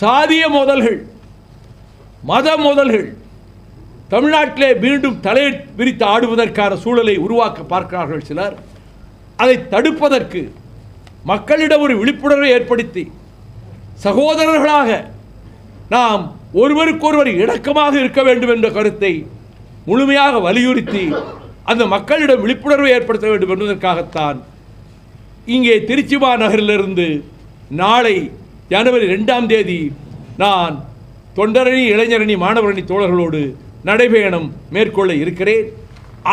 சாதிய மோதல்கள் மத மோதல்கள் தமிழ்நாட்டிலே மீண்டும் தலை விரித்து ஆடுவதற்கான சூழலை உருவாக்க பார்க்கிறார்கள் சிலர். அதை தடுப்பதற்கு மக்களிடம் ஒரு விழிப்புணர்வை ஏற்படுத்தி சகோதரர்களாக நாம் ஒருவருக்கொருவர் இணக்கமாக இருக்க வேண்டும் என்ற கருத்தை முழுமையாக வலியுறுத்தி அந்த மக்களிடம் விழிப்புணர்வை ஏற்படுத்த வேண்டும் என்பதற்காகத்தான் இங்கே திருச்சி மாநகரிலிருந்து நாளை ஜனவரி ரெண்டாம் தேதி நான் தொண்டரணி இளைஞரணி மாணவரணி தோழர்களோடு நடைபயணம் மேற்கொள்ள இருக்கிறேன்.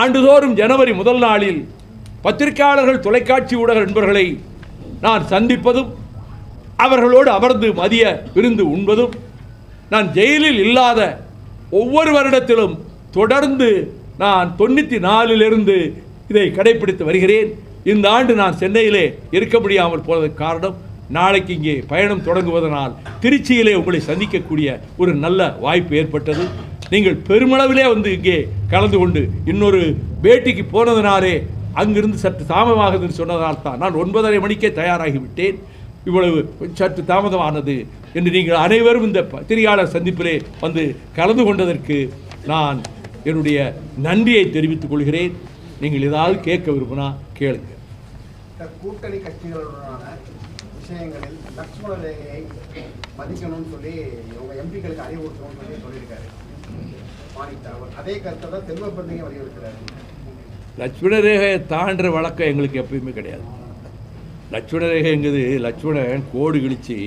ஆண்டுதோறும் ஜனவரி முதல் நாளில் பத்திரிகையாளர்கள் தொலைக்காட்சி ஊடக நண்பர்களை நான் சந்திப்பதும் அவர்களோடு அமர்ந்து மதிய விருந்து உண்பதும் நான் ஜெயிலில் இல்லாத ஒவ்வொரு வருடத்திலும் தொடர்ந்து நான் தொண்ணூற்றி நாலிலிருந்து இதை கடைபிடித்து வருகிறேன். இந்த ஆண்டு நான் சென்னையிலே இருக்க முடியாமல் போனதுக்கு காரணம் நாளைக்கு இங்கே பயணம் தொடங்குவதனால் திருச்சியிலே உங்களை சந்திக்கக்கூடிய ஒரு நல்ல வாய்ப்பு ஏற்பட்டது. நீங்கள் பெருமளவிலே வந்து இங்கே கலந்து கொண்டு இன்னொரு பேட்டிக்கு போனதினாலே அங்கிருந்து சற்று தாமதமாகுதுன்னு சொன்னதால் தான் நான் ஒன்பதரை மணிக்கே தயாராகிவிட்டேன் இவ்வளவு சற்று தாமதமானது என்று நீங்கள் அனைவரும் இந்த பத்திரிகையாளர் சந்திப்பிலே வந்து கலந்து கொண்டதற்கு நான் என்னுடைய நன்றியை தெரிவித்துக் கொள்கிறேன். நீங்கள் ஏதாவது கேட்க விரும்பினா கேளுங்க. கூட்டணி கட்சிகளுடனான விஷயங்களில் லக்ஷ்மண ரேகையை மதிக்கணும்னு சொல்லி உங்க எம்பிக்களுக்கு அறிவுறுத்தணும்னு சொல்லி சொல்லியிருக்காரு. மாணிக் அவர் அதே கருத்தை தான் செல்வ வலியுறுத்துறாரு. லட்சுமண ரேகையை தாண்டுற வழக்கம் எங்களுக்கு எப்பயுமே கிடையாது. லட்சுமண ரேகைங்கிறது லட்சுமணன் கோடு கிழிச்சு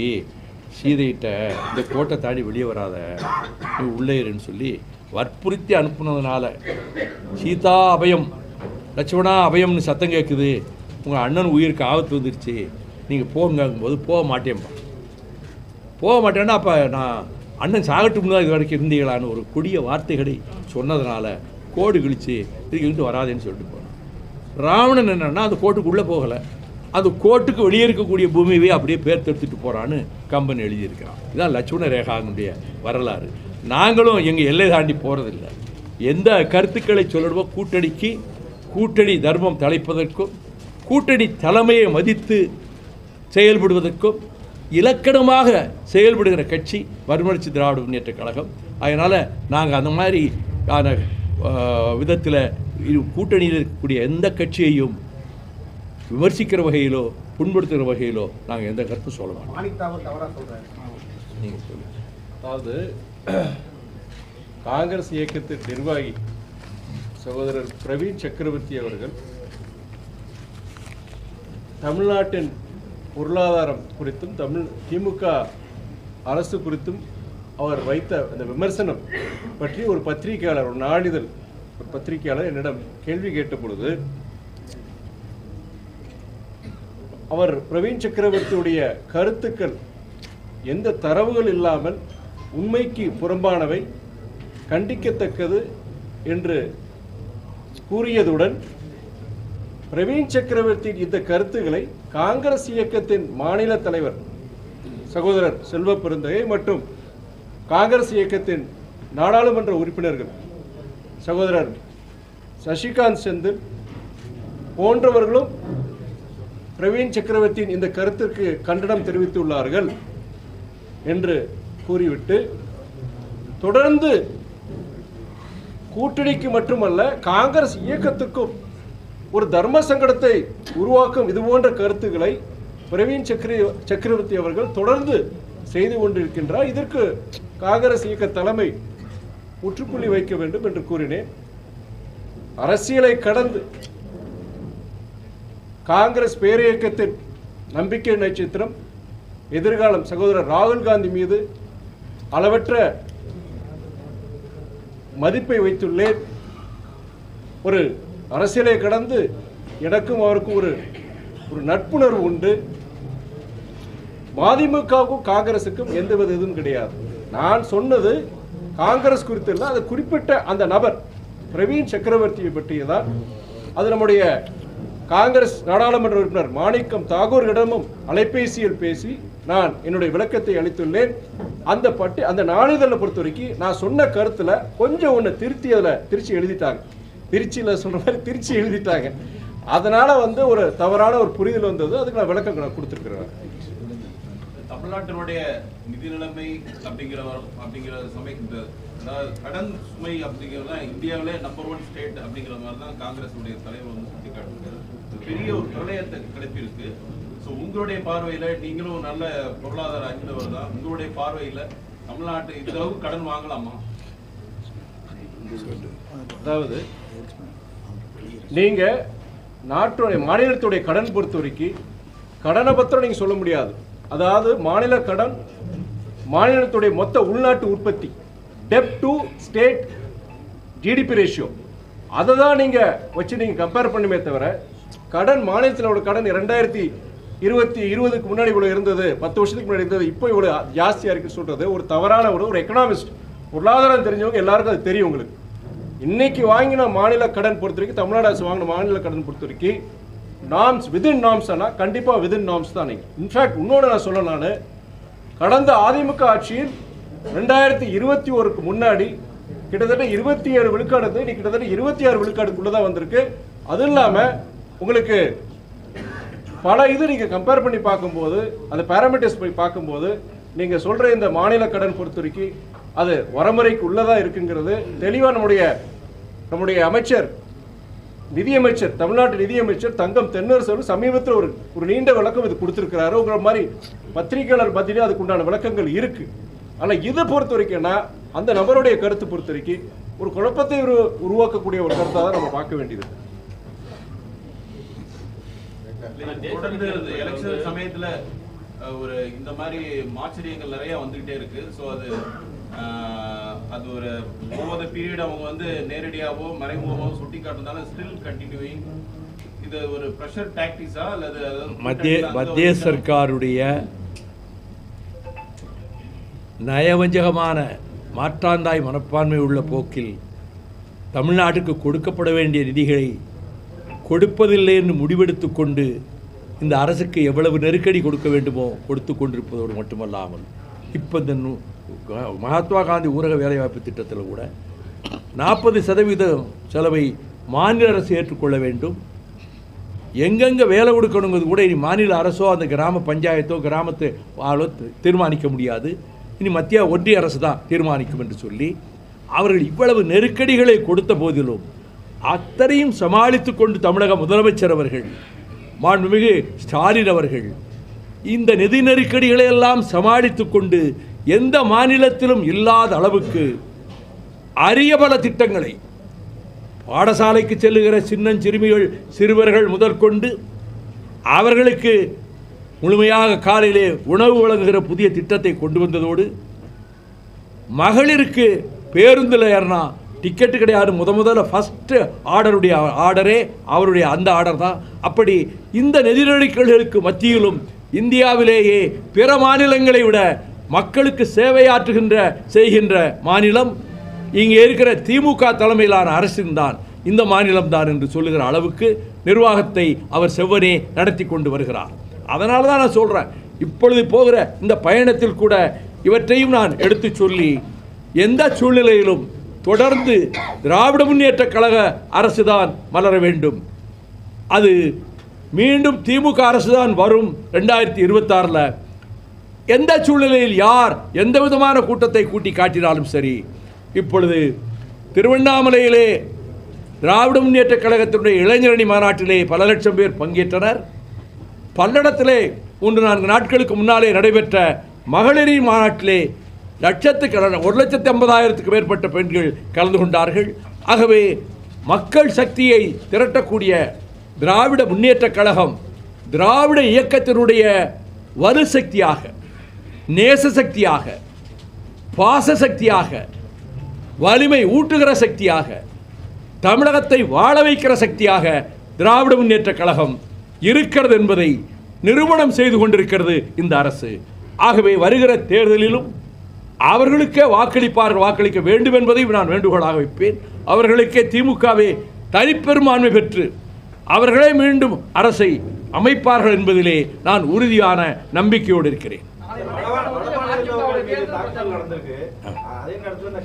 சீதையிட்ட இந்த கோட்டை தாண்டி வெளியே வராத நீ உள்ளே இருன்னு சொல்லி வற்புறுத்தி அனுப்புனதுனால சீதா அபயம் லட்சுமணா அபயம்னு சத்தம் கேட்குது உங்கள் அண்ணன் உயிருக்கு ஆபத்து வந்துருச்சு. நீங்கள் போங்கும்போது போக மாட்டேன்ப்பா போக மாட்டேன்னா அப்போ நான் அண்ணன் சாகட்டும்னா தான் இது வரைக்கும் இருந்தீங்களான்னு ஒரு கொடிய வார்த்தைகளை சொன்னதுனால கோடு கிழிச்சு இதுக்கிட்டு வராதேன்னு சொல்லிட்டு போனான் ராவணன் என்னன்னா அந்த கோட்டுக்குள்ளே போகலை. அந்த கோட்டுக்கு வெளியே இருக்கக்கூடிய பூமியவே அப்படியே பேர் எடுத்துட்டு போகிறான்னு கம்பன் எழுதியிருக்கிறான். இதான் லட்சுமண ரேகானுடைய வரலாறு. நாங்களும் எங்கள் எல்லை தாண்டி போகிறதில்ல எந்த கருத்துக்களை சொல்லணுமோ கூட்டணிக்கு கூட்டணி தர்மம் தலைப்பதற்கும் கூட்டணி தலைமையை மதித்து செயல்படுவதற்கும் இலக்கணமாக செயல்படுகிற கட்சி மறுமலர்ச்சி திராவிட முன்னேற்ற கழகம். அதனால் நாங்கள் அந்த மாதிரி ஆன விதத்தில் கூட்டணியில் இருக்கக்கூடிய எந்த கட்சியையும் விமர்சிக்கிற வகையிலோ புண்படுத்துகிற வகையிலோ நாங்கள் எந்த கருத்தும் சொல்ல மாட்டோம். அதாவது காங்கிரஸ் இயக்கத்தின் நிர்வாகி சகோதரர் பிரவீன் சக்கரவர்த்தி அவர்கள் தமிழ்நாட்டின் பொருளாதாரம் குறித்தும் தமிழ் திமுக அரசு குறித்தும் அவர் வைத்த அந்த விமர்சனம் பற்றி ஒரு பத்திரிகையாளர் ஒரு நாளிதழ் ஒரு பத்திரிகையாளர் என்னிடம் கேள்வி கேட்ட பொழுது அவர் பிரவீன் சக்கரவர்த்தியுடைய கருத்துக்கள் எந்த தரவுகள் இல்லாமல் உண்மைக்கு புறம்பானவை கண்டிக்கத்தக்கது என்று கூறியதுடன் பிரவீன் சக்கரவர்த்தியின் இந்த கருத்துக்களை காங்கிரஸ் இயக்கத்தின் மாநில தலைவர் சகோதரர் செல்வ பெருந்தகை மற்றும் காங்கிரஸ் இயக்கத்தின் நாடாளுமன்ற உறுப்பினர்கள் சகோதரர் சசிகாந்த் செந்தில் போன்றவர்களும் பிரவீன் சக்கரவர்த்தியின் இந்த கருத்திற்கு கண்டனம் தெரிவித்துள்ளார்கள் என்று கூறிவிட்டு தொடர்ந்து கூட்டணிக்கு மட்டுமல்ல காங்கிரஸ் இயக்கத்துக்கும் ஒரு தர்ம சங்கடத்தை உருவாக்கும் இது போன்ற கருத்துக்களை பிரவீன் சக்கரி சக்கரவர்த்தி அவர்கள் தொடர்ந்து செய்து கொண்டிருக்கின்றார். இதற்கு காங்கிரஸ் இயக்க தலைமை முற்றுப்புள்ளி வைக்க வேண்டும் என்று கூறினேன். அரசியலை கடந்து காங்கிரஸ் பேரியக்கத்தின் நம்பிக்கை நட்சத்திரம் எதிர்காலம் சகோதரர் ராகுல் காந்தி மீது அளவற்ற மதிப்பை வைத்துள்ளேன். ஒரு அரசியலை கடந்து எனக்கும் அவருக்கும் ஒரு ஒரு நட்புணர்வு உண்டு. மதிமுகவுக்கும் காங்கிரஸுக்கும் எந்தவித இதுவும் கிடையாது. நான் சொன்னது காங்கிரஸ் குறித்து இல்லை அது குறிப்பிட்ட அந்த நபர் பிரவீன் சக்கரவர்த்தியை பற்றியதான். அது நம்முடைய காங்கிரஸ் நாடாளுமன்ற உறுப்பினர் மாணிக்கம் தாகூரிடமும் அலைபேசியில் பேசி நான் என்னுடைய விளக்கத்தை அளித்துள்ளேன். அந்த பட்டி அந்த நாளிதழை பொறுத்த வரைக்கும் நான் சொன்ன கருத்துல கொஞ்சம் ஒன்று திருத்தி அதில் திருச்சி எழுதிட்டாங்க. திருச்சியில் சொல்ற மாதிரி திருச்சி எழுதிட்டாங்க. அதனால வந்து ஒரு தவறான ஒரு புரிதல் வந்தது. அதுக்கு நான் விளக்கம் நான் கொடுத்துருக்குறேன். தமிழ்நாட்டினுடைய நிதி நிலைமை அப்படிங்கிற அப்படிங்கிற சமய இந்த அதாவது கடன் சுமை அப்படிங்கிறது தான் இந்தியாவிலே நம்பர் ஒன் ஸ்டேட் அப்படிங்கிற மாதிரி தான் காங்கிரஸ் உடைய தலைவர் வந்து சுட்டி காட்டுறாரு பெரிய ஒரு பிரளயத்தை கிளப்பியிருக்கு. ஸோ உங்களுடைய பார்வையில நீங்களும் நல்ல பொருளாதார அறிந்தவர் தான். உங்களுடைய பார்வையில தமிழ்நாட்டு இந்த அளவுக்கு கடன் வாங்கலாமா? அதாவது நீங்கள் நாட்டுடைய மாநிலத்துடைய கடன் பொறுத்த வரைக்கும் கடனை பத்திரம் நீங்கள் சொல்ல முடியாது. அதாவது மாநில கடன் மாநிலத்துடைய மொத்த உள்நாட்டு உற்பத்தி debt to state GDP ratio அதை தான் நீங்கள் வச்சு நீங்கள் கம்பேர் பண்ணுமே தவிர கடன் மாநிலத்தில் உள்ள கடன் ரெண்டாயிரத்தி இருபத்தி இருபதுக்கு முன்னாடி இவ்வளோ இருந்தது பத்து வருஷத்துக்கு முன்னாடி இருந்தது இப்போ இவ்வளோ ஜாஸ்தியாக இருக்குன்னு சொல்கிறது ஒரு தவறான ஒரு ஒரு எக்கனாமிஸ்ட் பொருளாதாரம் தெரிஞ்சவங்க எல்லாருக்கும் அது தெரியும் உங்களுக்கு. இன்னைக்கு வாங்கின மாநில கடன் பொறுத்த வரைக்கும் தமிழ்நாடு அரசு வாங்கின மாநில கடன் பொறுத்த வரைக்கும் நாம்ஸ் விதின் நாம்ஸ் ஆனால் கண்டிப்பாக விதின் நாம்ஸ் தான் நீங்கள் இன்ஃபேக்ட் இன்னொன்று நான் சொல்ல நான். கடந்த அதிமுக ஆட்சியில் ரெண்டாயிரத்தி இருபத்தி ஒருக்கு முன்னாடி கிட்டத்தட்ட இருபத்தி ஏழு விழுக்காடு வந்து இன்னைக்கு கிட்டத்தட்ட இருபத்தி ஆறு விழுக்காடுக்குள்ளே தான் வந்திருக்கு. அதுவும் இல்லாமல் உங்களுக்கு பல இது நீங்கள் கம்பேர் பண்ணி பார்க்கும்போது அந்த பேராமீட்டர்ஸ் போய் பார்க்கும்போது நீங்கள் சொல்கிற இந்த மாநில கடன் பொறுத்த வரைக்கும் அது வரமுறைக்கு உள்ளதாக இருக்குங்கிறது தெளிவாக நம்முடைய நம்முடைய அமைச்சர் நிதியமைச்சர் தமிழ்நாட்டு நிதியமைச்சர் தங்கம் தென்னரசு சமீபத்தில் ஒரு ஒரு நீண்ட விளக்கம் இது கொடுத்துருக்கிறாரு. உங்களை மாதிரி பத்திரிகையாளர் மத்தியிலே அதுக்குண்டான விளக்கங்கள் இருக்கு. ஆனால் இதை பொறுத்த வரைக்கும்னா அந்த நபருடைய கருத்து பொறுத்த வரைக்கும் ஒரு குழப்பத்தை ஒரு உருவாக்கக்கூடிய ஒரு கருத்தாக தான் நம்ம பார்க்க வேண்டியது. எலெக்ஷன் சமயத்துல ஒரு இந்த மாதிரி மாச்சரியங்கள் நிறைய வந்துகிட்டே இருக்கு. ஸோ அது அது ஒரு ஓவர் பீரியட் அவங்க வந்து நேரடியாவோ மறைமுகமாவோ சுட்டி காட்டுறதுனால ஸ்டில் கண்டினியூயிங் இது ஒரு ப்ரெஷர் டாக்டிஸா அல்லது மத்திய மத்திய சர்க்காருடைய நயவஞ்சகமான மாற்றாந்தாய் மனப்பான்மை உள்ள போக்கில் தமிழ்நாட்டுக்கு கொடுக்கப்பட வேண்டிய நிதிகளை கொடுப்பதில்லை என்று முடிவெடுத்து கொண்டு இந்த அரசுக்கு எவ்வளவு நெருக்கடி கொடுக்க வேண்டுமோ கொடுத்து கொண்டிருப்பதோடு மட்டுமல்லாமல் இப்போ இந்த மகாத்மா காந்தி ஊரக வேலைவாய்ப்பு திட்டத்தில் கூட நாற்பது சதவீதம் செலவை மாநில அரசு ஏற்றுக்கொள்ள வேண்டும். எங்கெங்கே வேலை கொடுக்கணுங்கிறது கூட இனி மாநில அரசோ அந்த கிராம பஞ்சாயத்தோ கிராமத்து ஆளோ தீர்மானிக்க முடியாது. இனி மத்திய ஒன்றிய அரசு தான் தீர்மானிக்கும் என்று சொல்லி அவர்கள் இவ்வளவு நெருக்கடிகளை கொடுத்த போதிலும் அத்தனையும் சமாளித்து கொண்டு தமிழக முதலமைச்சர் அவர்கள் மாண்புமிகு ஸ்டாலின் அவர்கள் இந்த நிதி நெருக்கடிகளை எல்லாம் சமாளித்து கொண்டு எந்த மாநிலத்திலும் இல்லாத அளவுக்கு அரிய பல திட்டங்களை பாடசாலைக்கு செல்லுகிற சின்னஞ்சிறுமிகள் சிறுவர்கள் முதற்கொண்டு அவர்களுக்கு முழுமையாக காலையிலே உணவு வழங்குகிற புதிய திட்டத்தை கொண்டு வந்ததோடு மகளிருக்கு பேருந்தில் ஏறினா டிக்கெட்டு கிடையாது. முத முதல்ல ஃபஸ்ட்டு ஆர்டருடைய ஆர்டரே அவருடைய அந்த ஆர்டர் தான். அப்படி இந்த நிதி நெருக்கடிகளுக்கு மத்தியிலும் இந்தியாவிலேயே பிற மாநிலங்களை விட மக்களுக்கு சேவையாற்றுகின்ற செய்கின்ற மாநிலம் இங்கே இருக்கிற திமுக தலைமையிலான அரசின்தான் இந்த மாநிலம் தான் என்று சொல்லுகிற அளவுக்கு நிர்வாகத்தை அவர் செவ்வனே நடத்தி கொண்டு வருகிறார். அதனால தான் நான் சொல்கிறேன் இப்பொழுது போகிற இந்த பயணத்தில் கூட இவற்றையும் நான் எடுத்து சொல்லி எந்த சூழ்நிலையிலும் தொடர்ந்து திராவிட முன்னேற்றக் கழக அரசு தான் மலர வேண்டும். அது மீண்டும் திமுக அரசுதான் வரும் ரெண்டாயிரத்தி இருபத்தாறில். எந்த சூழ்நிலையில் யார் எந்த விதமான கூட்டத்தை கூட்டி காட்டினாலும் சரி இப்பொழுது திருவண்ணாமலையிலே திராவிட முன்னேற்ற கழகத்தினுடைய இளைஞரணி மாநாட்டிலே பல லட்சம் பேர் பங்கேற்றனர். பல்லடத்திலே மூன்று நான்கு நாட்களுக்கு முன்னாலே நடைபெற்ற மகளிரின் மாநாட்டிலே லட்சத்துக்கு ஒரு லட்சத்தி ஐம்பதாயிரத்துக்கு மேற்பட்ட பெண்கள் கலந்து கொண்டார்கள். ஆகவே மக்கள் சக்தியை திரட்டக்கூடிய திராவிட முன்னேற்றக் கழகம் திராவிட இயக்கத்தினுடைய வலுசக்தியாக சக்தியாக நேச சக்தியாக பாச சக்தியாக வலிமை ஊட்டுகிற சக்தியாக தமிழகத்தை வாழ வைக்கிற சக்தியாக திராவிட முன்னேற்றக் கழகம் இருக்கிறது என்பதை நிறுவனம் செய்து கொண்டிருக்கிறது இந்த அரசு. ஆகவே வருகிற தேர்தலிலும் அவர்களுக்கே வாக்களிப்பார்கள் வாக்களிக்க வேண்டும் என்பதை நான் வேண்டுகோளாக வைப்பேன். அவர்களுக்கே திமுகவே தனிப்பெரும்பான்மை பெற்று அவர்களே மீண்டும் அரசை அமைப்பார்கள் என்பதிலே நான் உறுதியான நம்பிக்கையோடு இருக்கிறேன். தாக்குதல் நடந்திருக்கு அதே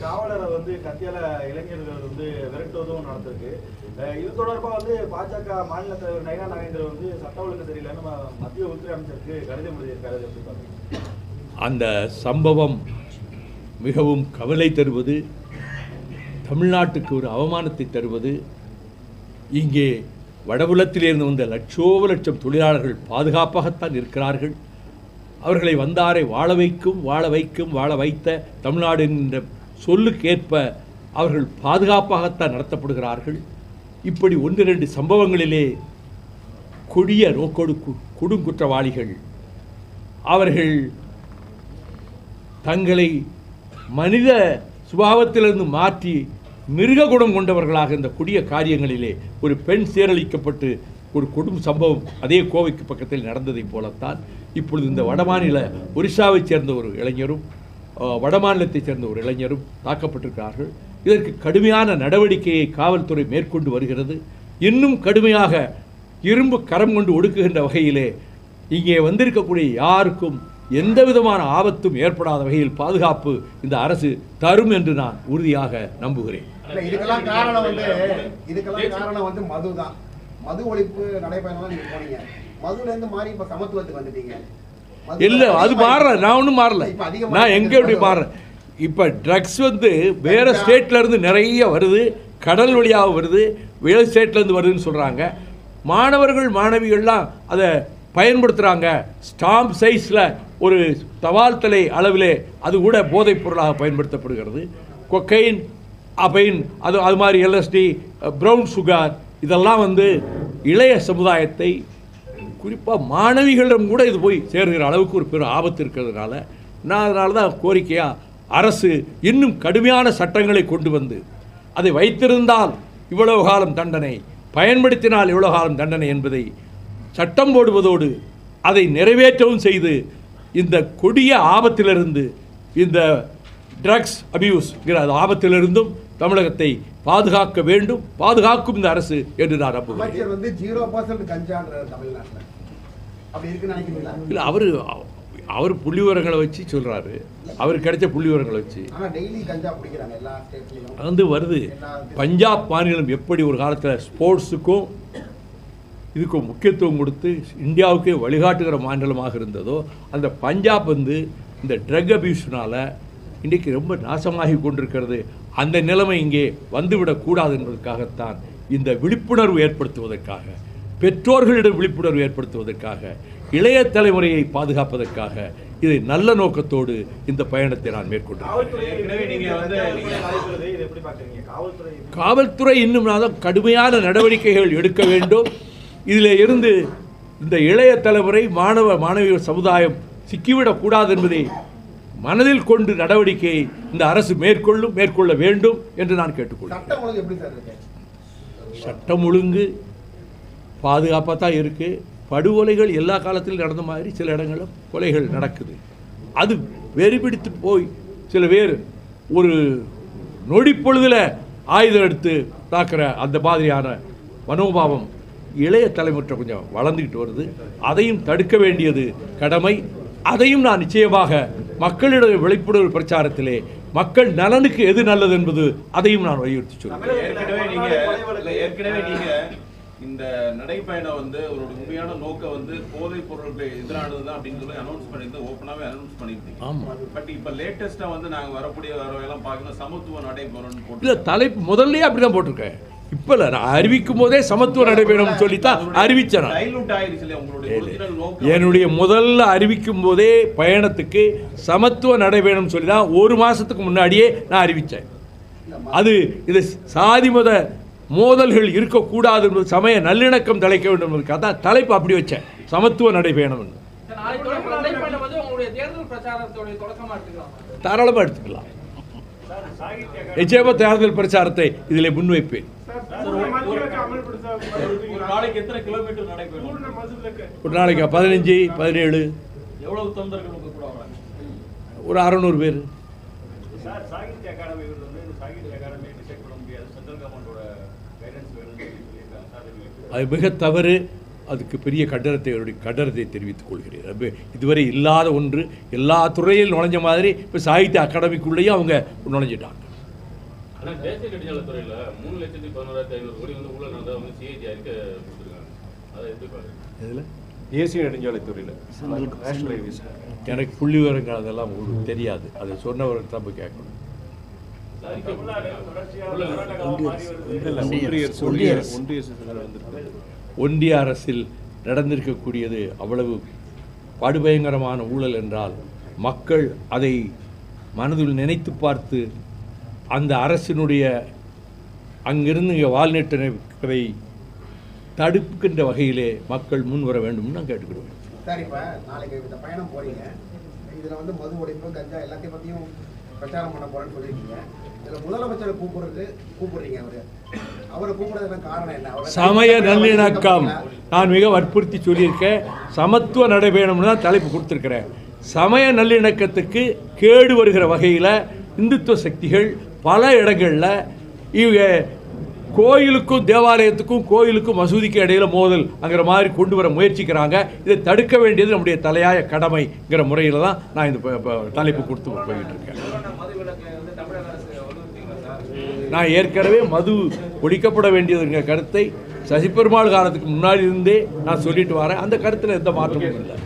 காவலரை வந்து இளைஞர்கள் வந்து நடந்திருக்கு இது தொடர்பாக வந்து பாஜக மாநில தலைவர் நயனா நாகேந்திரன் வந்து சட்ட ஒழுங்கு சரியில்லைன்னு மத்திய உள்துறை அமைச்சருக்கு கடிதம் எழுதியிருக்காரு அந்த சம்பவம் மிகவும் கவலை தருவது தமிழ்நாட்டுக்கு ஒரு அவமானத்தை தருவது இங்கே வடபுலத்திலிருந்து வந்த லட்சோப லட்சம் தொழிலாளர்கள் பாதுகாப்பாகத்தான் இருக்கிறார்கள். அவர்களை வந்தாரை வாழ வைக்கும் வாழ வைக்கும் வாழ வைத்த தமிழ்நாடு என்ற சொல்லுக்கேற்ப அவர்கள் பாதுகாப்பாகத்தான் நடத்தப்படுகிறார்கள். இப்படி ஒன்று ரெண்டு சம்பவங்களிலே கொடிய நோக்கோடு கு- கொடுங்குற்றவாளிகள் அவர்கள் தங்களை மனித சுபாவத்திலிருந்து மாற்றி மிருக குணம் கொண்டவர்களாக இந்த கொடிய காரியங்களிலே ஒரு பெண் சீரழிக்கப்பட்டு ஒரு கொடும் சம்பவம் அதே கோவைக்கு பக்கத்தில் நடந்ததைப் போலத்தான் இப்பொழுது இந்த வடமாநில ஒரிசாவைச் சேர்ந்த ஒரு இளைஞரும் வடமாநிலத்தைச் சேர்ந்த ஒரு இளைஞரும் தாக்கப்பட்டிருக்கிறார்கள். இதற்கு கடுமையான நடவடிக்கையை காவல்துறை மேற்கொண்டு வருகிறது. இன்னும் கடுமையாக இரும்பு கரம் கொண்டு ஒடுக்குகின்ற வகையிலே இங்கே வந்திருக்கக்கூடிய யாருக்கும் எந்த விதமான ஆபத்தும் ஏற்படாத வகையில் பாதுகாப்பு இந்த அரசு தரும் என்று நான் உறுதியாக நம்புகிறேன். இதுக்கெல்லாம் காரணம் வந்து இதுக்கெல்லாம் காரணம் வந்து மது தான். மது ஒழிப்பு நடைபயணம் தான் நீங்க போனீங்க. மதுல இருந்து மாறி இப்ப சமத்துவத்துக்கு வந்துட்டீங்க. இல்லை அது மாறல. நான் ஒன்றும் மாறல. நான் எங்கே எப்படி மாறுறேன் இப்போ ட்ரக்ஸ் வந்து வேறு ஸ்டேட்ல இருந்து நிறைய வருது. கடல் வழியாக வருது. வேறு ஸ்டேட்ல இருந்து வருதுன்னு சொல்கிறாங்க மாணவர்கள் மாணவிகள்லாம் அதை பயன்படுத்துகிறாங்க ஸ்டாம்ப் சைஸில் ஒரு தபால் தலை அளவிலே அது கூட போதைப் பொருளாக பயன்படுத்தப்படுகிறது. கொக்கைன் அபைன் அது அது மாதிரி எல்எஸ்டி ப்ரௌன் சுகர் இதெல்லாம் வந்து இளைய சமுதாயத்தை குறிப்பாக மாணவிகளிடம் கூட இது போய் சேர்கிற அளவுக்கு ஒரு பெரும் ஆபத்து இருக்கிறதுனால நான் அதனால தான் கோரிக்கையாக அரசு இன்னும் கடுமையான சட்டங்களை கொண்டு வந்து அதை வைத்திருந்தால் இவ்வளவு காலம் தண்டனை பயன்படுத்தினால் இவ்வளவு காலம் தண்டனை என்பதை சட்டம் போடுவதோடு அதை நிறைவேற்றவும் செய்து இந்த கொடிய ஆபத்திலிருந்து இந்த ட்ரக்ஸ் அபியூஸ்ங்கிற ஆபத்திலிருந்தும் தமிழகத்தை பாதுகாக்க வேண்டும் பாதுகாக்கும் இந்த அரசு என்று நான் நம்புகிறேன். அமைச்சர் வந்து ஜீரோ பர்சன்ட் கஞ்சான்ற தமிழ்நாட்டுல. அப்படி இருக்குன்னு நினைக்கிறீங்களா? இல்லை அவர் அவர் புள்ளி விவரங்களை வச்சு சொல்கிறாரு அவருக்கு கிடைச்ச புள்ளி விவரங்களை வச்சு. அது வந்து வருது. பஞ்சாப் மாநிலம் எப்படி ஒரு காலத்தில் ஸ்போர்ட்ஸுக்கும் இதுக்கும் முக்கியத்துவம் கொடுத்து இந்தியாவுக்கே வழிகாட்டுகிற மாநிலமாக இருந்ததோ அந்த பஞ்சாப் வந்து இந்த ட்ரக் அபியூஸ்னால இன்றைக்கு ரொம்ப நாசமாகி கொண்டிருக்கிறது. அந்த நிலைமை இங்கே வந்துவிடக்கூடாது என்பதற்காகத்தான் இந்த விழிப்புணர்வு ஏற்படுத்துவதற்காக பெற்றோர்களிடம் விழிப்புணர்வு ஏற்படுத்துவதற்காக இளைய தலைமுறையை பாதுகாப்பதற்காக இதை நல்ல நோக்கத்தோடு இந்த பயணத்தை நான் மேற்கொண்டேன் காவல்துறை இன்னும் நாளும் கடுமையான நடவடிக்கைகள் எடுக்க வேண்டும். இதில் இருந்து இந்த இளைய தலைமுறை மாணவ மாணவியர் சமுதாயம் சிக்கிவிடக்கூடாது என்பதை மனதில் கொண்டு நடவடிக்கையை இந்த அரசு மேற்கொள்ளும் மேற்கொள்ள வேண்டும் என்று நான் கேட்டுக்கொள்கிறேன். சட்டம் ஒழுங்கு எப்படி சார் இருக்கு? சட்டம் ஒழுங்கு பாதுகாப்பாக தான் இருக்குது படுகொலைகள் எல்லா காலத்திலும் நடந்த மாதிரி சில இடங்களில் கொலைகள் நடக்குது. அது வெறிபிடித்து போய் சில பேர் ஒரு நொடி பொழுதில் ஆயுதம் எடுத்து தாக்குற அந்த மாதிரியான மனோபாவம் இளைய தலைமுறை கொஞ்சம் வளர்ந்துக்கிட்டு வருது. அதையும் தடுக்க வேண்டியது கடமை. அதையும் நான் நிச்சயமாக மக்களிடம் விழிப்புணர்வு பிரச்சாரத்திலே மக்கள் நலனுக்கு எது நல்லது என்பது அதையும் நான் வலியுறுத்தி சொல்கிறேன் ஏற்கனவே நீங்க இல்ல, ஏற்கனவே நீங்க இந்த நடைப்பயணம் வந்து ஒரு உண்மையான நோக்கம் வந்து போதைப் பொருளுக்கு எதிரானது தான் அப்படின்னு சொல்லி அனௌன்ஸ் பண்ணிருந்து ஓப்பனாவே அனௌன்ஸ் பண்ணியிருந்தீங்க. ஆமாம் பட் இப்ப லேட்டஸ்டா வந்து நாங்க வரக்கூடிய வரவையெல்லாம் பார்க்கணும். சமத்துவ நடைபெறணும்னு போட்டு இல்லை தலைப்பு முதல்லயே அப்படி தான் போட்டிருக்கேன். இப்போ இல்லை நான் அறிவிக்கும் போதே சமத்துவ நடைபெறும்னு சொல்லித்தான் அறிவிச்சேன் நோக்கம் என்னுடைய முதல்ல அறிவிக்கும் போதே பயணத்துக்கு சமத்துவ நடைபெறும் சொல்லி தான் ஒரு மாதத்துக்கு முன்னாடியே நான் அறிவித்தேன் அது இது சாதி மத மோதல்கள் இருக்கக்கூடாது என்பது சமய நல்லிணக்கம் தலைக்க வேண்டும் என்பதுக்காக தான் தலைப்பு அப்படி வச்சேன். சமத்துவ நடைபயணம் தாராளமாக எடுத்துக்கலாம். நிச்சயமாக தேர்தல் பிரச்சாரத்தை இதில் முன்வைப்பேன். ஒரு நாளைக்கு எத்தனை கிலோமீட்டர் நடைபெறும் ஒரு நாளைக்கு? பதினஞ்சு பதினேழு? ஒரு அறநூறு பேர். அது மிக தவறு. அதுக்கு பெரிய கண்டனத்தை அவருடைய கண்டனத்தை தெரிவித்துக் கொள்கிறேன். இதுவரை இல்லாத ஒன்று. எல்லா துறையில் நுழைஞ்ச மாதிரி இப்போ சாகித்ய அகாடமிக்குள்ளேயும் அவங்க நுழைஞ்சிட்டாங்க. ஆனா தேசிய நெடுஞ்சாலைத்துறையில மூணு லட்சத்தி பதினோராயிரத்தி ஐநூறு கோடி வந்து ஊழல் நடந்தா வந்து சிஐடி அறிக்கை கொடுத்துருக்காங்க. அதை எப்படி பாருங்க இதில் தேசிய நெடுஞ்சாலைத்துறையில் நேஷனல் ஹைவேஸ் எனக்கு புள்ளி விவரங்கள் அதெல்லாம் உங்களுக்கு தெரியாது. அதை சொன்னவர்கள் தான் போய் கேட்கணும். ஒன்றிய அரசில் நடந்திருக்கக்கூடியது அவ்வளவு படுபயங்கரமான ஊழல் என்றால் மக்கள் அதை மனதில் நினைத்து பார்த்து அந்த அரசினுடைய அங்கிருந்து இங்கே வாழ்நீட்டதை தடுக்கின்ற வகையிலே மக்கள் முன் வர வேண்டும்னு நான் கேட்டுக்கிடுவேன் சார் இப்போ நாளைக்கு இந்த பயணம் போறீங்க. இதுல வந்து மது ஒழிப்பு கஞ்சா எல்லாத்தையும் பத்தியும் பிரச்சாரம் பண்ண போறேன்னு சொல்லியிருக்கீங்க. இதுல முதலமைச்சரை கூப்பிடுறது கூப்பிடுறீங்க அவரு. அவரை கூப்பிடுறதுக்கு காரணம் என்ன? அவரை சமய நல்லிணக்கம் நான் மிக வற்புறுத்தி சொல்லியிருக்கேன். சமத்துவ நடைபயணம்னு தான் தலைப்பு கொடுத்துருக்கிறேன். சமய நல்லிணக்கத்துக்கு கேடு வருகிற வகையில் இந்துத்துவ சக்திகள் பல இடங்களில் இவங்க கோயிலுக்கும் தேவாலயத்துக்கும் கோயிலுக்கும் மசூதிக்கும் இடையில மோதல் அங்கிற மாதிரி கொண்டு வர முயற்சிக்கிறாங்க. இதை தடுக்க வேண்டியது நம்முடைய தலையாய கடமைங்கிற முறையில் தான் நான் இந்த தலைப்பு கொடுத்து போயிட்டு இருக்கேன். நான் ஏற்கனவே மது ஒழிக்கப்பட வேண்டியதுங்கிற கருத்தை சசிபெருமாள் காலத்துக்கு முன்னாடி இருந்தே நான் சொல்லிட்டு வரேன். அந்த கருத்தில் எந்த மாற்றமும் இல்லை.